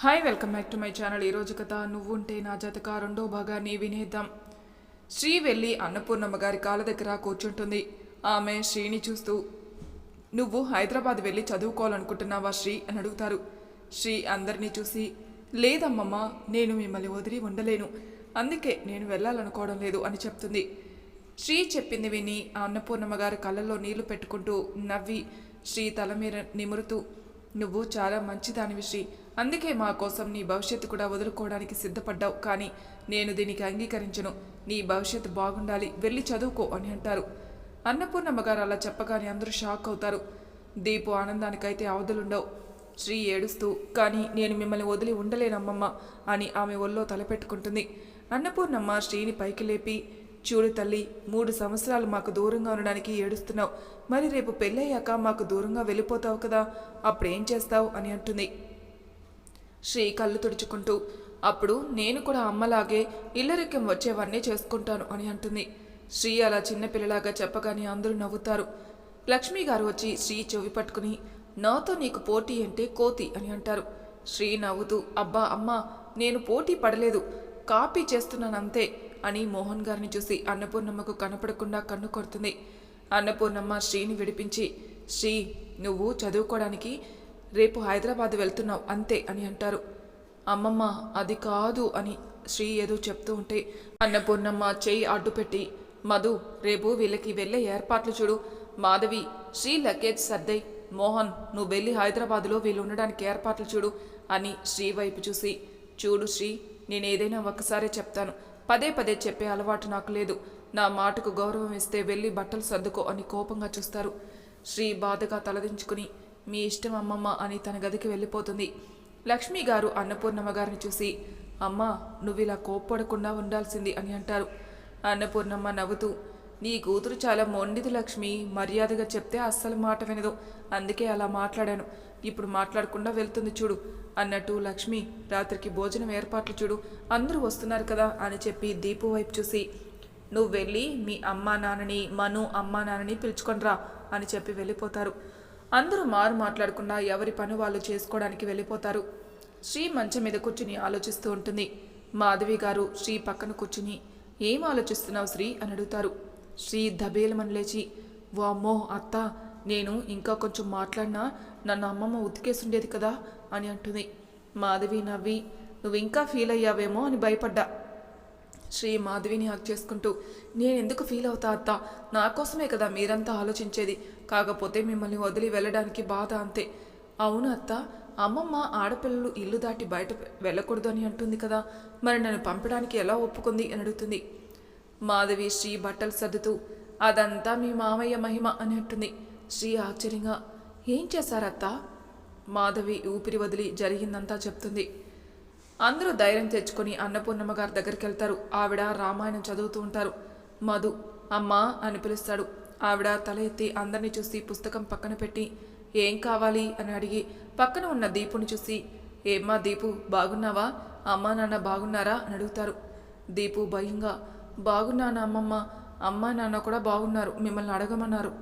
Hi welcome back to my channel ఈరోజు కథ నువ్వుంటే నా జతక రెండో భాగాన్ని వినేద్దాం. శ్రీ వెళ్ళి అన్నపూర్ణమ్మ గారి కాళ్ళ దగ్గర కూర్చుంటుంది. ఆమె శ్రీని చూస్తూ నువ్వు హైదరాబాద్ వెళ్ళి చదువుకోవాలనుకుంటున్నావా శ్రీ? అని అడుగుతారు. శ్రీ అందరినీ చూసి లేదమ్మమ్మ నేను మిమ్మల్ని వదిలి ఉండలేను. అందుకే నేను వెళ్ళాలనుకోవడం లేదు అని చెప్తుంది. శ్రీ చెప్పింది విని ఆ అన్నపూర్ణమ్మ గారి కళ్ళల్లో నీళ్ళు పెట్టుకుంటూ నవ్వి శ్రీ తల మీద నిమురుతూ నువ్వు చాలా మంచిదానివి శ్రీ. అందుకే మా కోసం నీ భవిష్యత్తు కూడా వదులుకోవడానికి సిద్ధపడ్డావు. కానీ నేను దీనికి అంగీకరించను. నీ భవిష్యత్తు బాగుండాలి. వెళ్ళి చదువుకో అని అంటారు. అన్నపూర్ణమ్మ గారు అలా చెప్పగానే అందరూ షాక్ అవుతారు. దీపు ఆనందానికైతే అవధులుండవు. శ్రీ ఏడుస్తూ కానీ నేను మిమ్మల్ని వదిలి ఉండలేనమ్మమ్మ అని ఆమె ఒళ్ళో తలపెట్టుకుంటుంది. అన్నపూర్ణమ్మ శ్రీని పైకి లేపి చూడు తల్లి మూడు సంవత్సరాలు మాకు దూరంగా ఉండడానికి ఏడుస్తున్నావు. మరి రేపు పెళ్ళయ్యాక మాకు దూరంగా వెళ్ళిపోతావు కదా. అప్పుడేం చేస్తావు? అని అంటుంది. శ్రీ కళ్ళు తుడుచుకుంటూ అప్పుడు నేను కూడా అమ్మలాగే ఇల్లరికం వచ్చేవన్నీ చేసుకుంటాను అని అంటుంది. శ్రీ అలా చిన్నపిల్లలాగా చెప్పగానే అందరూ నవ్వుతారు. లక్ష్మి గారు వచ్చి శ్రీ చెవి పట్టుకుని నాతో నీకు పోటీ అంటే కోతి అని అంటారు. శ్రీ నవ్వుతూ అబ్బా అమ్మా నేను పోటీ పడలేదు. కాపీ చేస్తున్నానంతే అని మోహన్ గారిని చూసి అన్నపూర్ణమ్మకు కనపడకుండా కన్ను కొడుతుంది. అన్నపూర్ణమ్మ శ్రీని విడిపించి శ్రీ నువ్వు చదువుకోవడానికి రేపు హైదరాబాద్ వెళ్తున్నావు అంతే అని అంటారు. అమ్మమ్మ అది కాదు అని శ్రీ ఏదో చెప్తూ ఉంటే అన్నపూర్ణమ్మ చేయి అడ్డుపెట్టి మధు రేపు వీళ్ళకి వెళ్ళే ఏర్పాట్లు చూడు. మాధవి శ్రీ లగేజ్ సర్దై మోహన్ నువ్వు వెళ్ళి హైదరాబాదులో వీళ్ళు ఉండడానికి ఏర్పాట్లు చూడు అని శ్రీ వైపు చూసి చూడు శ్రీ నేను ఏదైనా ఒక్కసారే చెప్తాను. పదే పదే చెప్పే అలవాటు నాకు లేదు. నా మాటకు గౌరవం ఇస్తే వెళ్ళి బట్టలు సర్దుకో అని కోపంగా చూస్తారు. శ్రీ బాధగా తలదించుకుని మీ ఇష్టం అమ్మమ్మ అని తన గదికి వెళ్ళిపోతుంది. లక్ష్మి గారు అన్నపూర్ణమ్మ గారిని చూసి అమ్మా నువ్వు ఇలా కోప్పడకుండా ఉండాల్సింది అని అంటారు. అన్నపూర్ణమ్మ నవ్వుతూ నీ కూతురు చాలా మొండిది లక్ష్మి మర్యాదగా చెప్తే అస్సలు మాట వినదు. అందుకే అలా మాట్లాడాను. ఇప్పుడు మాట్లాడకుండా వెళ్తుంది చూడు అన్నట్టు లక్ష్మి రాత్రికి భోజనం ఏర్పాట్లు చూడు. అందరూ వస్తున్నారు కదా అని చెప్పి దీపు వైపు చూసి నువ్వు వెళ్ళి మీ అమ్మా నాన్నని మను అమ్మా నాన్నని పిలుచుకొనిరా అని చెప్పి వెళ్ళిపోతారు. అందరూ మారు మాట్లాడకుండా ఎవరి పని వాళ్ళు చేసుకోవడానికి వెళ్ళిపోతారు. శ్రీ మంచం మీద కూర్చుని ఆలోచిస్తూ ఉంటుంది. మాధవి గారు శ్రీ పక్కన కూర్చుని ఏం ఆలోచిస్తున్నావు శ్రీ? అని అడుగుతారు. శ్రీ దబేలమని లేచి వామ్మో అత్త నేను ఇంకా కొంచెం మాట్లాడినా నన్ను అమ్మమ్మ ఉతికేసుండేది కదా? అని అంటుంది. మాధవి నవ్వి నువ్వు ఇంకా ఫీల్ అయ్యావేమో అని భయపడ్డా. శ్రీ మాధవిని హక్ చేసుకుంటూ నేను ఎందుకు ఫీల్ అవుతా అత్త? నా కోసమే కదా మీరంతా ఆలోచించేది. కాకపోతే మిమ్మల్ని వదిలి వెళ్ళడానికి బాధ అంతే. అవును అత్త అమ్మమ్మ ఆడపిల్లలు ఇల్లు దాటి బయట వెళ్ళకూడదు అని అంటుంది కదా. మరి నన్ను పంపడానికి ఎలా ఒప్పుకుంది? అని అడుగుతుంది. మాధవి శ్రీ బట్టలు సర్దుతూ అదంతా మీ మామయ్య మహిమ అని అంటుంది. శ్రీ ఆశ్చర్యంగా ఏం చేశారత్తా? మాధవి ఊపిరి వదిలి జరిగిందంతా చెప్తుంది. అందరూ ధైర్యం తెచ్చుకొని అన్నపూర్ణమ్మ గారి దగ్గరికి వెళ్తారు. ఆవిడ రామాయణం చదువుతూ ఉంటారు. మధు అమ్మా అని పిలుస్తాడు. ఆవిడ తల ఎత్తి అందరినీ చూసి పుస్తకం పక్కన పెట్టి ఏం కావాలి? అని అడిగి పక్కన ఉన్న దీపుని చూసి ఏమ్మా దీపు బాగున్నావా? అమ్మా నాన్న బాగున్నారా? అని అడుగుతారు. దీపు భయంగా బాగున్నాను అమ్మమ్మ. అమ్మా నాన్న కూడా బాగున్నారు. మిమ్మల్ని అడగమన్నారు.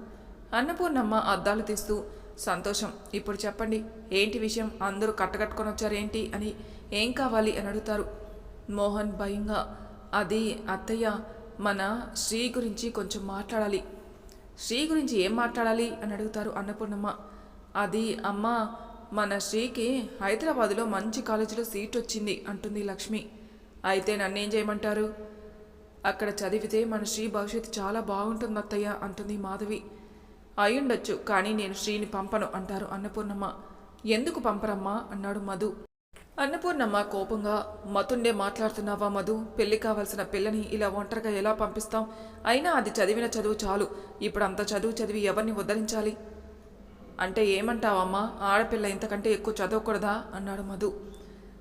అన్నపూర్ణమ్మ అద్దాలు తీస్తూ సంతోషం. ఇప్పుడు చెప్పండి. ఏంటి విషయం? అందరూ కట్టకట్టుకొని వచ్చారు ఏంటి అని ఏం కావాలి అని అడుగుతారు. మోహన్ భయంగా అది అత్తయ్య మన శ్రీ గురించి కొంచెం మాట్లాడాలి. శ్రీ గురించి ఏం మాట్లాడాలి అని అడుగుతారు అన్నపూర్ణమ్మ. అది అమ్మ మన శ్రీకి హైదరాబాదులో మంచి కాలేజీలో సీట్ వచ్చింది అంటుంది లక్ష్మి. అయితే నన్నేం చేయమంటారు? అక్కడ చదివితే మన శ్రీ భవిష్యత్తు చాలా బాగుంటుంది అత్తయ్య అంటుంది మాధవి. అయ్యుండొచ్చు కానీ నేను శ్రీని పంపను అంటారు అన్నపూర్ణమ్మ. ఎందుకు పంపరమ్మా? అన్నాడు మధు. అన్నపూర్ణమ్మ కోపంగా మతుండే మాట్లాడుతున్నావా మధు? పెళ్ళి కావాల్సిన పిల్లని ఇలా ఒంటరిగా ఎలా పంపిస్తాం? అయినా అది చదివిన చదువు చాలు. ఇప్పుడు అంత చదువు చదివి ఎవరిని ఉద్ధరించాలి? అంటే ఏమంటావమ్మా? ఆడపిల్ల ఇంతకంటే ఎక్కువ చదవకూడదా? అన్నాడు మధు.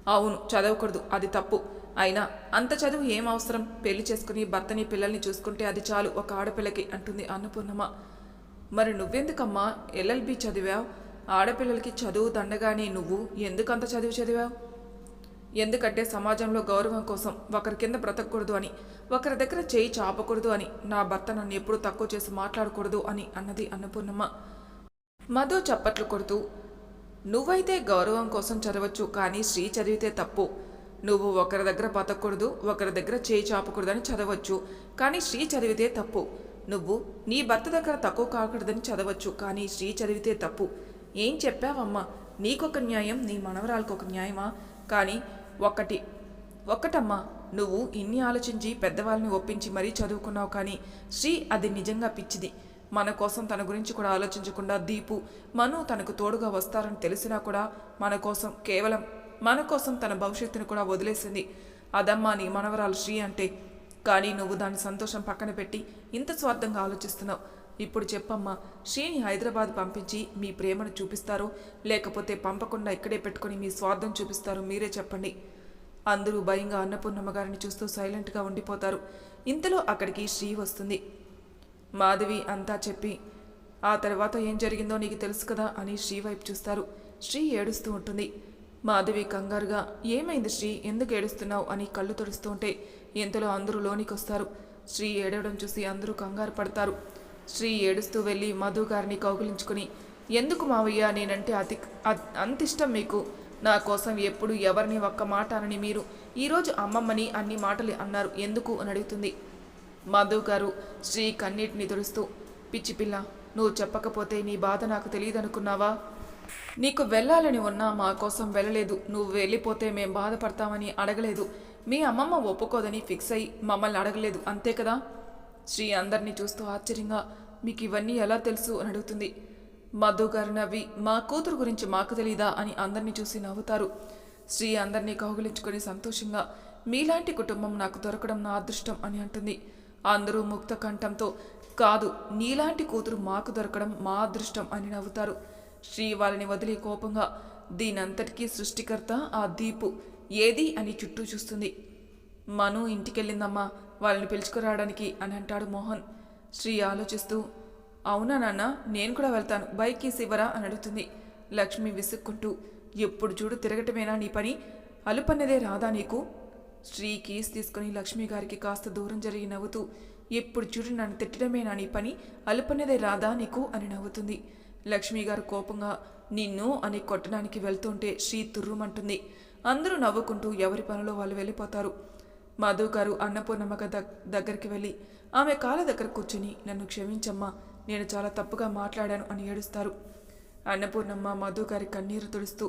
అవును చదవకూడదు. అది తప్పు. అయినా అంత చదువు ఏం అవసరం? పెళ్ళి చేసుకుని భర్తని పిల్లల్ని చూసుకుంటే అది చాలు ఒక ఆడపిల్లకి అంటుంది అన్నపూర్ణమ్మ. మరి నువ్వెందుకమ్మా? ఎల్ఎల్బి చదివావు? ఆడపిల్లలకి చదువు దండగానే నువ్వు ఎందుకంత చదువు చదివావు? ఎందుకంటే సమాజంలో గౌరవం కోసం ఒకరి కింద బ్రతకూడదు అని ఒకరి దగ్గర చేయి చాపకూడదు అని నా భర్త నన్ను ఎప్పుడు తక్కువ చేసి మాట్లాడకూడదు అని అన్నది అన్నపూర్ణమ్మ. మధు చప్పట్లు కొడుతూ నువ్వైతే గౌరవం కోసం చదవచ్చు కానీ శ్రీ చదివితే తప్పు. నువ్వు ఒకరి దగ్గర బతకూడదు ఒకరి దగ్గర చేయి చాపకూడదని చదవచ్చు కానీ శ్రీ చదివితే తప్పు. నువ్వు నీ భర్త దగ్గర తక్కువ కాకూడదని చదవచ్చు కానీ శ్రీ చదివితే తప్పు. ఏం చెప్పావమ్మా? నీకొక న్యాయం నీ మనవరాలకు ఒక న్యాయమా? కానీ ఒకటి ఒక్కటమ్మా నువ్వు ఇన్ని ఆలోచించి పెద్దవాళ్ళని ఒప్పించి మరీ చదువుకున్నావు కానీ శ్రీ అది నిజంగా పిచ్చిది. మన కోసం తన గురించి కూడా ఆలోచించకుండా దీపు మను తనకు తోడుగా వస్తారని తెలిసినా కూడా మన కోసం కేవలం మన కోసం తన భవిష్యత్తును కూడా వదిలేసింది. అదమ్మా నీ మనవరాలు శ్రీ అంటే. కానీ నువ్వు దాని సంతోషం పక్కన పెట్టి ఇంత స్వార్థంగా ఆలోచిస్తున్నావు. ఇప్పుడు చెప్పమ్మా శ్రీని హైదరాబాద్ పంపించి మీ ప్రేమను చూపిస్తారో లేకపోతే పంపకుండా ఇక్కడే పెట్టుకొని మీ స్వార్థం చూపిస్తారో మీరే చెప్పండి. అందరూ భయంగా అన్నపూర్ణమ్మ గారిని చూస్తూ సైలెంట్గా ఉండిపోతారు. ఇంతలో అక్కడికి శ్రీ వస్తుంది. మాధవి అంతా చెప్పి ఆ తర్వాత ఏం జరిగిందో నీకు తెలుసు కదా అని శ్రీ వైపు చూస్తారు. శ్రీ ఏడుస్తూ ఉంటుంది. మాధవి కంగారుగా ఏమైంది శ్రీ? ఎందుకు ఏడుస్తున్నావు? అని కళ్ళు తుడుస్తూ ఉంటే ఇంతలో అందరూ లోనికి వస్తారు. శ్రీ ఏడవడం చూసి అందరూ కంగారు పడతారు. శ్రీ ఏడుస్తూ వెళ్ళి మధు గారిని కౌగిలించుకుని ఎందుకు మావయ్య నేనంటే అతి అంతిష్టం అంత ఇష్టం మీకు. నా కోసం ఎప్పుడు ఎవరిని ఒక్క మాట అనని మీరు. ఈరోజు అమ్మమ్మని అన్ని మాటలు అన్నారు. ఎందుకు? అని అడుగుతుంది. మధు గారు శ్రీ కన్నీటిని తుడుస్తూ పిచ్చి పిల్ల నువ్వు చెప్పకపోతే నీ బాధ నాకు తెలియదనుకున్నావా? నీకు వెళ్ళాలని ఉన్నా మా కోసం వెళ్ళలేదు. నువ్వు వెళ్ళిపోతే మేం బాధపడతామని అడగలేదు. మీ అమ్మమ్మ ఒప్పుకోదని ఫిక్స్ అయ్యి మమ్మల్ని అడగలేదు. అంతే కదా? శ్రీ అందరినీ చూస్తూ ఆశ్చర్యంగా మీకు ఇవన్నీ ఎలా తెలుసు అని అడుగుతుంది. మధు గారు నవ్వి మా కూతురు గురించి మాకు తెలీదా అని అందరినీ చూసి నవ్వుతారు. శ్రీ అందరినీ కౌగిలించుకొని సంతోషంగా మీలాంటి కుటుంబం నాకు దొరకడం నా అదృష్టం అని అంటుంది. అందరూ ముక్త కంఠంతో కాదు నీలాంటి కూతురు మాకు దొరకడం మా అదృష్టం అని నవ్వుతారు. శ్రీ వాళ్ళని వదిలి కోపంగా దీనంతటికీ సృష్టికర్త ఆ దీపు ఏది? అని చుట్టూ చూస్తుంది. మను ఇంటికెళ్ళిందమ్మా వాళ్ళని పిలుచుకురావడానికి అని అంటాడు మోహన్. శ్రీ ఆలోచిస్తూ అవునా నాన్న నేను కూడా వెళ్తాను బైక్ ఇవ్వరా అని అడుగుతుంది. లక్ష్మి విసుక్కుంటూ ఎప్పుడు చూడు తిరగటమేనా నీ పని? అలుపన్నదే రాదా నీకు? శ్రీ కీస్ తీసుకుని లక్ష్మి గారికి కాస్త దూరం జరిగి నవ్వుతూ ఎప్పుడు చూడు నన్ను తిట్టడమేనా నీ పని? అలుపన్నదే రాదా నీకు? అని నవ్వుతుంది. లక్ష్మి గారు కోపంగా నిన్ను అని కొట్టడానికి వెళ్తుంటే శ్రీ తుర్రుమంటుంది. అందరూ నవ్వుకుంటూ ఎవరి పనిలో వాళ్ళు వెళ్ళిపోతారు. మధు గారు అన్నపూర్ణమ్మక దగ్గరికి వెళ్ళి ఆమె కాళ్ళ దగ్గర కూర్చుని నన్ను క్షమించమ్మా నేను చాలా తప్పుగా మాట్లాడాను అని ఏడుస్తారు. అన్నపూర్ణమ్మ మధు గారి కన్నీరు తుడుస్తూ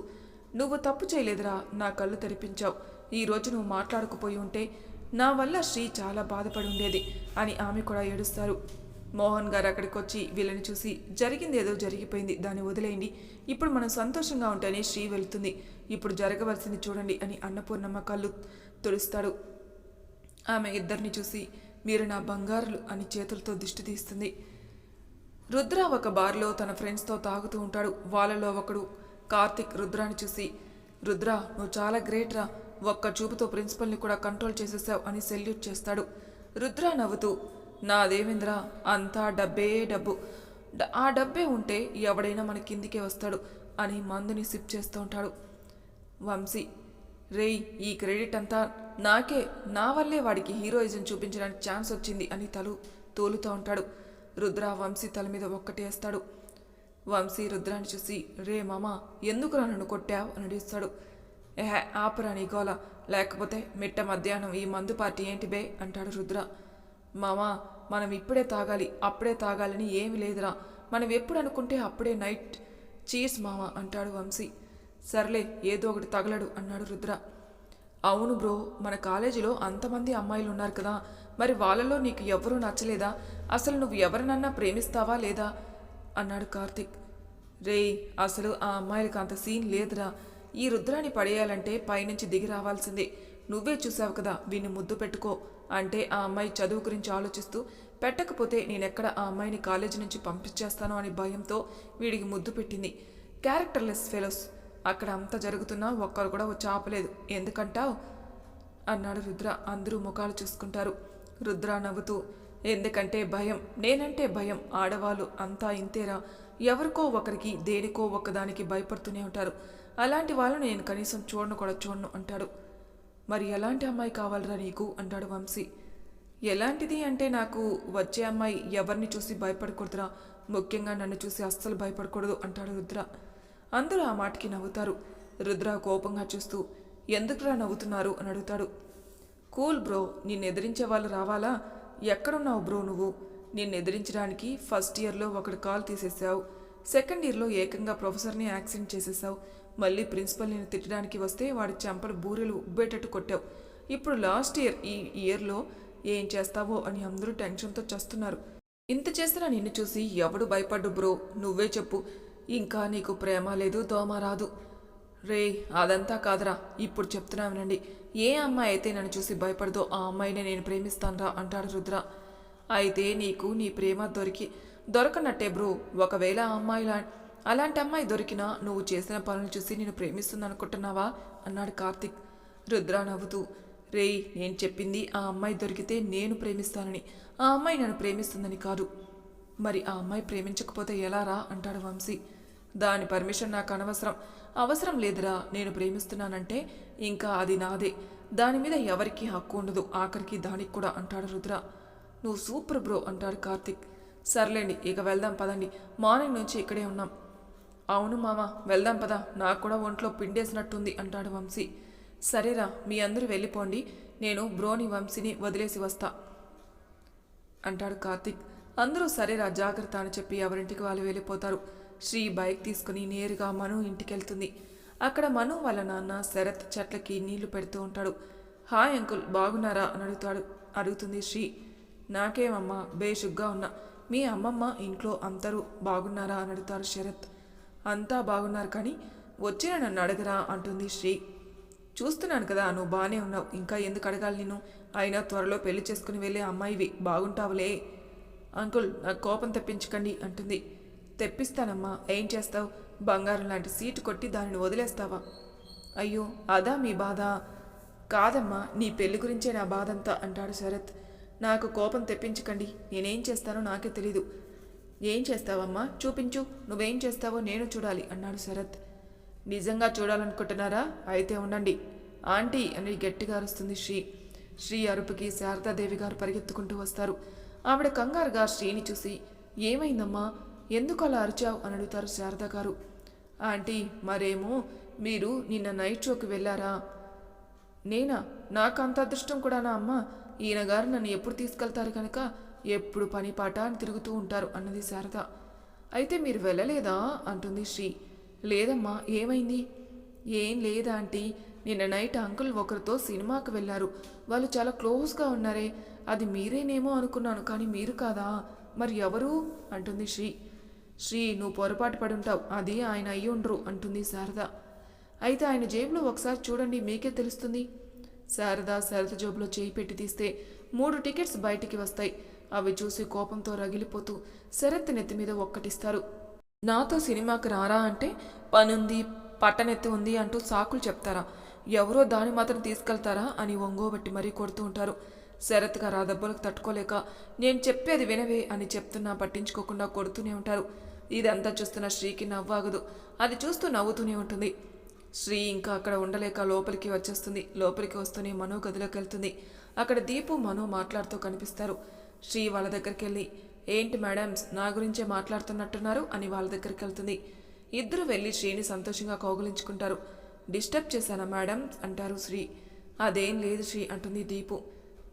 నువ్వు తప్పు చేయలేదురా నా కళ్ళు తెరిపించావు. ఈ రోజు నువ్వు మాట్లాడకపోయి ఉంటే నా వల్ల శ్రీ చాలా బాధపడి ఉండేది అని ఆమె కూడా ఏడుస్తారు. మోహన్ గారు అక్కడికి వచ్చి వీళ్ళని చూసి జరిగింది ఏదో జరిగిపోయింది దాన్ని వదిలేయండి. ఇప్పుడు మనం సంతోషంగా ఉంటేనే శ్రీ వెళ్తుంది. ఇప్పుడు జరగవలసింది చూడండి అని అన్నపూర్ణమ్మ కళ్ళు తుడుస్తాడు. ఆమె ఇద్దరిని చూసి మీరు నా బంగారులు అని చేతులతో దిష్టి తీస్తుంది. రుద్ర ఒక బార్లో తన ఫ్రెండ్స్తో తాగుతూ ఉంటాడు. వాళ్ళలో ఒకడు కార్తిక్ రుద్రాని చూసి రుద్ర నువ్వు చాలా గ్రేట్ రా. ఒక్క చూపుతో ప్రిన్సిపల్ని కూడా కంట్రోల్ చేసేసావు అని సెల్యూట్ చేస్తాడు. రుద్ర నవ్వుతూ నాదేమింద్ర? అంతా డబ్బే డబ్బు. ఆ డబ్బే ఉంటే ఎవడైనా మన కిందికే వస్తాడు అని మందుని సిప్ చేస్తూ ఉంటాడు వంశీ. రేయ్ ఈ క్రెడిట్ అంతా నాకే నా వల్లే వాడికి హీరోయిజం చూపించడానికి ఛాన్స్ వచ్చింది అని తలు తోలుతూ ఉంటాడు. రుద్ర వంశీ తల మీద ఒక్కటేస్తాడు వంశీ రుద్రాన్ని చూసి రే మామ ఎందుకు నన్ను కొట్టావు? అని అడుగుతాడు ఏహే ఆపరా నీ గోల. లేకపోతే మిట్ట మధ్యాహ్నం ఈ మందు పార్టీ ఏంటి బే? అంటాడు రుద్ర. మామా మనం ఇప్పుడే తాగాలి అప్పుడే తాగాలని ఏమి లేదురా. మనం ఎప్పుడు అనుకుంటే అప్పుడే నైట్. చీర్స్ మామ అంటాడు వంశీ. సర్లే ఏదో ఒకటి తగలడు అన్నాడు రుద్ర. అవును బ్రో మన కాలేజీలో అంతమంది అమ్మాయిలు ఉన్నారు కదా. మరి వాళ్ళలో నీకు ఎవరూ నచ్చలేదా? అసలు నువ్వు ఎవరినన్నా ప్రేమిస్తావా లేదా? అన్నాడు కార్తిక్. రేయ్ అసలు ఆ అమ్మాయిలకు అంత సీన్ లేదురా. ఈ రుద్రాన్ని పడేయాలంటే పైనుంచి దిగి రావాల్సిందే. నువ్వే చూసావు కదా వీన్ని ముద్దు పెట్టుకో. అంటే ఆ అమ్మాయి చదువు గురించి ఆలోచిస్తూ పెట్టకపోతే నేనెక్కడ ఆ అమ్మాయిని కాలేజీ నుంచి పంపించేస్తానో అని భయంతో వీడికి ముద్దు పెట్టింది. Characterless fellows. అక్కడ అంతా జరుగుతున్నా ఒక్కరు కూడా వచ్చి ఆపలేదు ఎందుకంటావు? అన్నాడు రుద్ర. అందరూ ముఖాలు చూసుకుంటారు. రుద్ర నవ్వుతూ ఎందుకంటే భయం? నేనంటే భయం. ఆడవాళ్ళు అంతా ఇంతేరా? ఎవరికో ఒకరికి దేనికో ఒకదానికి భయపడుతూనే ఉంటారు. అలాంటి వాళ్ళని నేను కనీసం చూడను కూడా చూడను అంటాడు. మరి ఎలాంటి అమ్మాయి కావాలరా నీకు? అంటాడు వంశీ. ఎలాంటిది అంటే నాకు వచ్చే అమ్మాయి ఎవరిని చూసి భయపడకూడదురా? ముఖ్యంగా నన్ను చూసి అస్సలు భయపడకూడదు అంటాడు రుద్ర. అందరూ ఆ మాటకి నవ్వుతారు. రుద్ర కోపంగా చూస్తూ ఎందుకురా నవ్వుతున్నారు? అని అడుగుతాడు. కూల్ బ్రో నిన్ను ఎదిరించే వాళ్ళు రావాలా? ఎక్కడున్నావు బ్రో నువ్వు? నిన్ను ఎదిరించడానికి ఫస్ట్ ఇయర్లో ఒకడు కాల్ తీసేసావు. సెకండ్ ఇయర్లో ఏకంగా ప్రొఫెసర్ని యాక్సిడెంట్ చేసేసావు. మళ్ళీ ప్రిన్సిపల్ నేను తిట్టడానికి వస్తే వాడి చెంపలు బూరెలు ఉబ్బేటట్టు కొట్టావు. ఇప్పుడు లాస్ట్ ఇయర్ ఈ ఇయర్లో ఏం చేస్తావో అని అందరూ టెన్షన్తో చేస్తున్నారు. ఇంత చేసినా నిన్ను చూసి ఎవడు భయపడ్డు బ్రో? నువ్వే చెప్పు. ఇంకా నీకు ప్రేమ లేదు దోమ రాదు. రే అదంతా కాదురా. ఇప్పుడు చెప్తున్నా వినండి. ఏ అమ్మాయి అయితే నన్ను చూసి భయపడదో ఆ అమ్మాయిని నేను ప్రేమిస్తానరా అంటాడు రుద్ర. అయితే నీకు నీ ప్రేమ దొరికి దొరకనట్టే బ్రో. ఒకవేళ ఆ అమ్మాయి అలాంటి అమ్మాయి దొరికినా నువ్వు చేసిన పనులు చూసి నేను ప్రేమిస్తుంది అనుకుంటున్నావా అన్నాడు కార్తిక్. రుద్ర నవ్వుతూ రేయ్ నేను చెప్పింది ఆ అమ్మాయి దొరికితే నేను ప్రేమిస్తానని. ఆ అమ్మాయి నన్ను ప్రేమిస్తుందని కాదు. మరి ఆ అమ్మాయి ప్రేమించకపోతే ఎలా రా? అంటాడు వంశీ. దాని పర్మిషన్ నాకు అనవసరం. అవసరం లేదురా నేను ప్రేమిస్తున్నానంటే ఇంకా అది నాదే. దాని మీద ఎవరికీ హక్కు ఉండదు ఆఖరికి దానికి కూడా అంటాడు రుద్ర. నువ్వు సూపర్ బ్రో అంటాడు కార్తిక్. సర్లేండి ఇక వెళ్దాం పదండి. మార్నింగ్ నుంచి ఇక్కడే ఉన్నాం. అవును మామ వెళ్దాం పదా. నాకు కూడా ఒంట్లో పిండేసినట్టుంది అంటాడు వంశీ. సరేరా మీ అందరూ వెళ్ళిపోండి. నేను బ్రోని వంశీని వదిలేసి వస్తా అంటాడు కార్తిక్. అందరూ సరేరా జాగ్రత్త అని చెప్పి ఎవరింటికి వాళ్ళు వెళ్ళిపోతారు. శ్రీ బైక్ తీసుకుని నేరుగా మను ఇంటికి వెళ్తుంది అక్కడ మను వాళ్ళ నాన్న శరత్ చెట్లకి నీళ్ళు పెడుతూ ఉంటాడు. హాయ్ అంకుల్ బాగున్నారా? అని అడుగుతాడు. అడుగుతుంది శ్రీ. నాకేమమ్మా బేషుగ్గా ఉన్నా. మీ అమ్మమ్మ ఇంట్లో అందరూ బాగున్నారా? అని అడుగుతారు శరత్. అంతా బాగున్నారు కానీ వచ్చిన నన్ను అడగరా? అంటుంది శ్రీ. చూస్తున్నాను కదా నువ్వు బాగానే ఉన్నావు. ఇంకా ఎందుకు అడగాలి నేను అయినా త్వరలో పెళ్ళి చేసుకుని వెళ్ళే అమ్మాయివి. బాగుంటావులే. అంకుల్ నాకు కోపం తెప్పించకండి అంటుంది. తెప్పిస్తానమ్మా. ఏం చేస్తావు? బంగారం లాంటి సీటు కొట్టి దానిని వదిలేస్తావా? అయ్యో అదా మీ బాధ. కాదమ్మా నీ పెళ్ళి గురించే నా బాధంతా అంటాడు శరత్. నాకు కోపం తెప్పించకండి. నేనేం చేస్తానో నాకే తెలీదు. ఏం చేస్తావమ్మా? చూపించు. నువ్వేం చేస్తావో నేను చూడాలి అన్నాడు శరత్. నిజంగా చూడాలనుకుంటున్నారా? అయితే ఉండండి. ఆంటీ అని గట్టిగా అరుస్తుంది శ్రీ. శ్రీ అరుపుకి శారదాదేవి గారు పరిగెత్తుకుంటూ వస్తారు. ఆవిడ కంగారుగా శ్రీని చూసి ఏమైందమ్మా? ఎందుకు అలా అరిచావు? అని అడుగుతారు శారద గారు. ఆంటీ మరేమో? మీరు నిన్న నైట్ షోకి వెళ్ళారా? నేనా? నాకు అంత అదృష్టం కూడానా అమ్మా? ఈయన గారు నన్ను ఎప్పుడు తీసుకెళ్తారు కనుక ఎప్పుడు పని పాట అని తిరుగుతూ ఉంటారు అన్నది శారద. అయితే మీరు వెళ్ళలేదా? అంటుంది శ్రీ. లేదమ్మా ఏమైంది? ఏం లేదా ఆంటీ. నిన్న నైట్ అంకుల్ ఒకరితో సినిమాకి వెళ్ళారు. వాళ్ళు చాలా క్లోజ్గా ఉన్నారే. అది మీరేనేమో అనుకున్నాను కానీ మీరు కాదా? మరి ఎవరు? అంటుంది శ్రీ. శ్రీ నువ్వు పొరపాటు పడుంటావు. అది ఆయన అయ్యి ఉండరు అంటుంది శారద. అయితే ఆయన జేబులో ఒకసారి చూడండి మీకే తెలుస్తుంది? శారద శారద జేబులో చేయి పెట్టి తీస్తే మూడు టికెట్స్ బయటికి వస్తాయి. అవి చూసి కోపంతో రగిలిపోతూ శరత్ నెత్తి మీద ఒక్కటిస్తారు. నాతో సినిమాకి రారా అంటే పనుంది పట్టనెత్తి ఉంది అంటూ సాకులు చెప్తారా? ఎవరో దాన్ని మాత్రం తీసుకెళ్తారా? అని ఒంగోబట్టి మరీ కొడుతూ ఉంటారు. శరత్ గారు ఆ దెబ్బలకు తట్టుకోలేక నేను చెప్పేది వినవే అని చెప్తున్నా పట్టించుకోకుండా కొడుతూనే ఉంటారు. ఇదంతా చూస్తున్న శ్రీకి నవ్వాగదు. అది చూస్తూ నవ్వుతూనే ఉంటుంది. శ్రీ ఇంకా అక్కడ ఉండలేక లోపలికి వచ్చేస్తుంది. లోపలికి వస్తూనే మనో గదిలోకి వెళ్తుంది. అక్కడ దీపు మనో మాట్లాడుతూ కనిపిస్తారు. శ్రీ వాళ్ళ దగ్గరికి వెళ్ళి ఏంటి మేడమ్స్ నా గురించే మాట్లాడుతున్నట్టున్నారు అని వాళ్ళ దగ్గరికి వెళ్తుంది. ఇద్దరు వెళ్ళి శ్రీని సంతోషంగా కౌగులించుకుంటారు. డిస్టర్బ్ చేశానా మేడం? అంటారు శ్రీ. అదేం లేదు శ్రీ అంటుంది దీపు.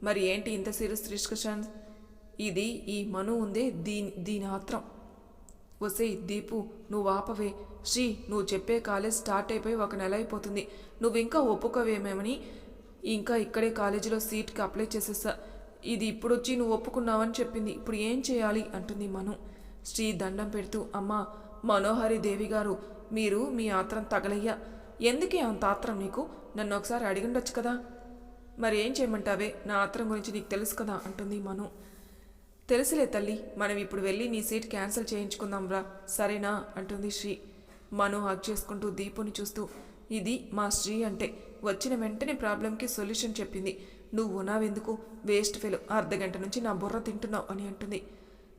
మరి ఏంటి ఇంత సీరియస్ డిస్కషన్ ఇది ఈ మను ఉందే దీని దీని ఆత్రం వసే దీపు నువ్వు ఆపవే. శ్రీ నువ్వు చెప్పే కాలేజ్ స్టార్ట్ అయిపోయి ఒక నెల అయిపోతుంది. నువ్వు ఇంకా ఒప్పుకోవేమేమని? ఇంకా ఇక్కడే కాలేజీలో సీట్కి అప్లై చేసేసా ఇది ఇప్పుడు వచ్చి నువ్వు ఒప్పుకున్నావని చెప్పింది. ఇప్పుడు ఏం చేయాలి? అంటుంది మను. శ్రీ దండం పెడుతూ అమ్మా మనోహరి దేవి గారు మీరు మీ ఆత్రం తగలయ్యా. ఎందుకే అంత ఆత్రం నీకు? నన్ను ఒకసారి అడిగిండొచ్చు కదా? మరి ఏం చేయమంటావే? నా ఆత్రం గురించి నీకు తెలుసు కదా అంటుంది మను. తెలుసులే తల్లి మనం ఇప్పుడు వెళ్ళి నీ సీట్ క్యాన్సిల్ చేయించుకుందాం రా. సరేనా? అంటుంది శ్రీ. మను హక్ చేసుకుంటూ దీపుని చూస్తూ ఇది మా శ్రీ అంటే. వచ్చిన వెంటనే ప్రాబ్లంకి సొల్యూషన్ చెప్పింది. నువ్వు నావెందుకు వేస్ట్ ఫెలు అర్ధ గంట నుంచి నా బుర్ర తింటున్నావు అని అంటుంది.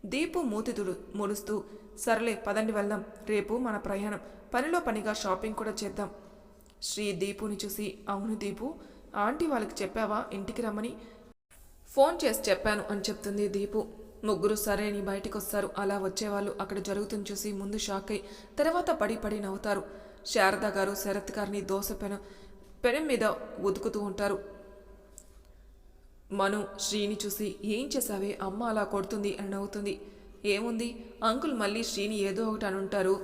దీపు మూతి తుడు ముడుస్తూ సర్లే పదండి వెళ్దాం. రేపు మన ప్రయాణం. పనిలో పనిగా షాపింగ్ కూడా చేద్దాం. శ్రీ దీపుని చూసి అవును దీపు ఆంటీ వాళ్ళకి చెప్పావా? ఇంటికి రమ్మని. ఫోన్ చేసి చెప్పాను అని చెప్తుంది దీపు. ముగ్గురు సరే అని బయటికి వస్తారు అలా వచ్చేవాళ్ళు అక్కడ జరుగుతుంది చూసి ముందు షాక్ అయి తర్వాత పడి పడి నవ్వుతారు. శారద గారు శరత్ గారిని దోశ పెన పెనం మీద ఉతుకుతూ ఉంటారు. మను శ్రీని చూసి ఏం చేసావే అమ్మ అలా కొడుతుంది అని నవ్వుతుంది. ఏముంది? అంకుల్ మళ్ళీ శ్రీని ఏదో ఒకటి అని ఉంటారు.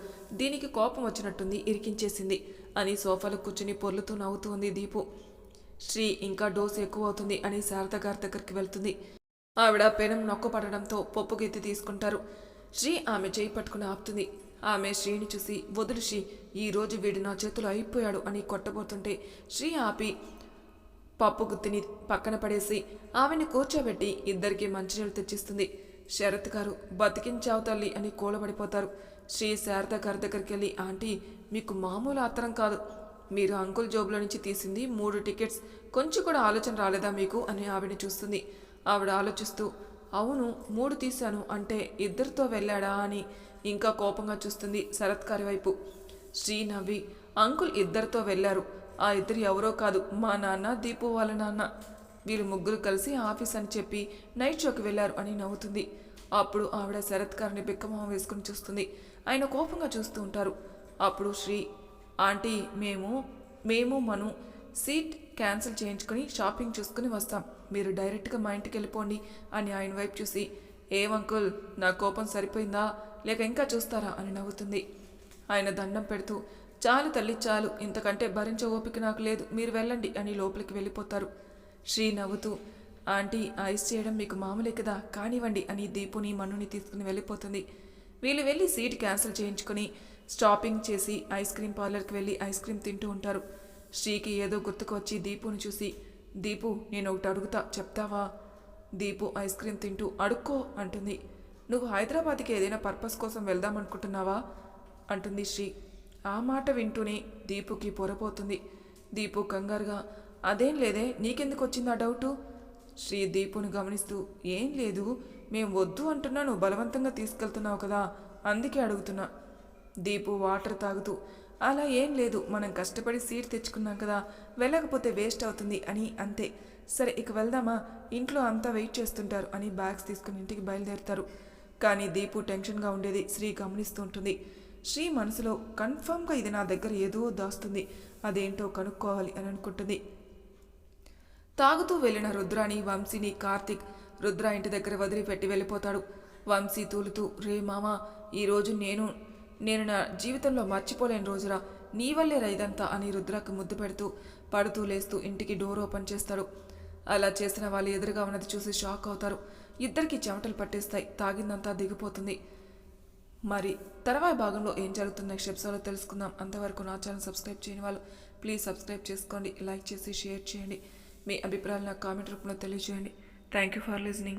దీనికి కోపం వచ్చినట్టుంది ఇరికించేసింది అని సోఫాలో కూర్చుని పొర్లుతూ నవ్వుతుంది దీపు. శ్రీ ఇంకా డోస్ ఎక్కువ అవుతుంది అని శారద గారి దగ్గరికి వెళ్తుంది. ఆవిడ పెనం నొక్కపడడంతో పప్పు గిత్తి తీసుకుంటారు. శ్రీ ఆమె చేయి పట్టుకుని ఆపుతుంది. ఆమె శ్రీని చూసి వదులు శ్రీ ఈ రోజు వీడు నా చేతిలో అయిపోయాడు అని కొట్టబోతుంటే శ్రీ ఆపి పప్పు గుత్తిని పక్కన పడేసి ఆమెని కూర్చోబెట్టి ఇద్దరికి మంచినీళ్ళు తెచ్చిస్తుంది. శరత్ గారు బతికించావు తల్లి అని కూలబడిపోతారు. శ్రీ శారద గారి దగ్గరికి వెళ్ళి ఆంటీ మీకు మామూలు ఆత్రం కాదు. మీరు అంకుల్ జోబులో నుంచి తీసింది మూడు టికెట్స్. కొంచెం కూడా ఆలోచన రాలేదా మీకు? అని ఆవిడ చూస్తుంది. ఆవిడ ఆలోచిస్తూ అవును మూడు తీశాను. అంటే ఇద్దరితో వెళ్ళాడా అని ఇంకా కోపంగా చూస్తుంది శరత్ గారి వైపు. శ్రీ నవ్వి అంకుల్ ఇద్దరితో వెళ్ళారు. ఆ ఇద్దరు ఎవరో కాదు మా నాన్న దీపు వాళ్ళ నాన్న. వీళ్ళు ముగ్గురు కలిసి ఆఫీస్ అని చెప్పి నైట్ షోకి వెళ్ళారు అని నవ్వుతుంది. అప్పుడు ఆవిడ శరత్ గారిని బిక్కమొహం వేసుకుని చూస్తుంది. ఆయన కోపంగా చూస్తూ ఉంటారు. అప్పుడు శ్రీ ఆంటీ మేము మేము మను. సీట్ క్యాన్సిల్ చేయించుకొని షాపింగ్ చూసుకుని వస్తాం. మీరు డైరెక్ట్గా మా ఇంటికి వెళ్ళిపోండి అని ఆయన వైపు చూసి ఏమంకుల్ అంకుల్ నా కోపం సరిపోయిందా? లేక ఇంకా చూస్తారా? అని నవ్వుతుంది. ఆయన దండం పెడుతూ చాలు తల్లి చాలు. ఇంతకంటే భరించే ఓపిక నాకు లేదు. మీరు వెళ్ళండి అని లోపలికి వెళ్ళిపోతారు. శ్రీ నవ్వుతూ ఆంటీ ఐస్ చేయడం మీకు మామూలే కదా. కానివ్వండి అని దీపుని మన్నుని తీసుకుని వెళ్ళిపోతుంది. వీళ్ళు వెళ్ళి సీట్ క్యాన్సిల్ చేయించుకొని స్టాపింగ్ చేసి ఐస్ క్రీమ్ పార్లర్కి వెళ్ళి ఐస్ క్రీమ్ తింటూ ఉంటారు. శ్రీకి ఏదో గుర్తుకు వచ్చి దీపుని చూసి దీపు నేను ఒకటి అడుగుతా చెప్తావా? దీపు ఐస్ క్రీమ్ తింటూ అడుక్కో అంటుంది. నువ్వు హైదరాబాద్కి ఏదైనా పర్పస్ కోసం వెళ్దామనుకుంటున్నావా? అంటుంది శ్రీ. ఆ మాట వింటూనే దీపుకి పొరపోతుంది. దీపు కంగారుగా అదేం లేదే నీకెందుకు వచ్చింది ఆ డౌటు? శ్రీ దీపును గమనిస్తూ ఏం లేదు మేము వద్దు అంటున్నా నువ్వు బలవంతంగా తీసుకెళ్తున్నావు కదా అందుకే అడుగుతున్నా. దీపు వాటర్ తాగుతూ అలా ఏం లేదు మనం కష్టపడి సీట్ తెచ్చుకున్నాం కదా వెళ్ళకపోతే వేస్ట్ అవుతుంది అని అంతే. సరే ఇక వెళ్దామా? ఇంట్లో అంతా వెయిట్ చేస్తుంటారు అని బ్యాగ్స్ తీసుకుని ఇంటికి బయలుదేరుతారు. కానీ దీపు టెన్షన్గా ఉండేది శ్రీ గమనిస్తూ ఉంటుంది. శ్రీ మనసులో కన్ఫర్మ్గా ఇది నా దగ్గర ఏదో దాస్తుంది అదేంటో కనుక్కోవాలి అని అనుకుంటుంది. తాగుతూ వెళ్ళిన రుద్రాని వంశీని కార్తిక్ రుద్ర ఇంటి దగ్గర వదిలిపెట్టి వెళ్ళిపోతాడు. వంశీ తూలుతూ రే మామా ఈరోజు నేను నేను నా జీవితంలో మర్చిపోలేని రోజురా. నీ వల్లే రైదంతా అని రుద్రకు ముద్దు పెడుతూ పడుతూ లేస్తూ ఇంటికి డోర్ ఓపెన్ చేస్తాడు. అలా చేసిన వాళ్ళు ఎదురుగా ఉన్నది చూసి షాక్ అవుతారు. ఇద్దరికి చెమటలు పట్టేస్తాయి. తాగిందంతా దిగిపోతుంది. మరి తర్వాత భాగంలో ఏం జరుగుతుంది నెక్స్ట్ ఎపిసోడ్లో తెలుసుకుందాం. అంతవరకు నా ఛానల్ సబ్స్క్రైబ్ చేయని వాళ్ళు ప్లీజ్ సబ్స్క్రైబ్ చేసుకోండి. లైక్ చేసి షేర్ చేయండి. మీ అభిప్రాయాలు నాకు కామెంట్ రూపంలో తెలియజేయండి. Thank you for listening.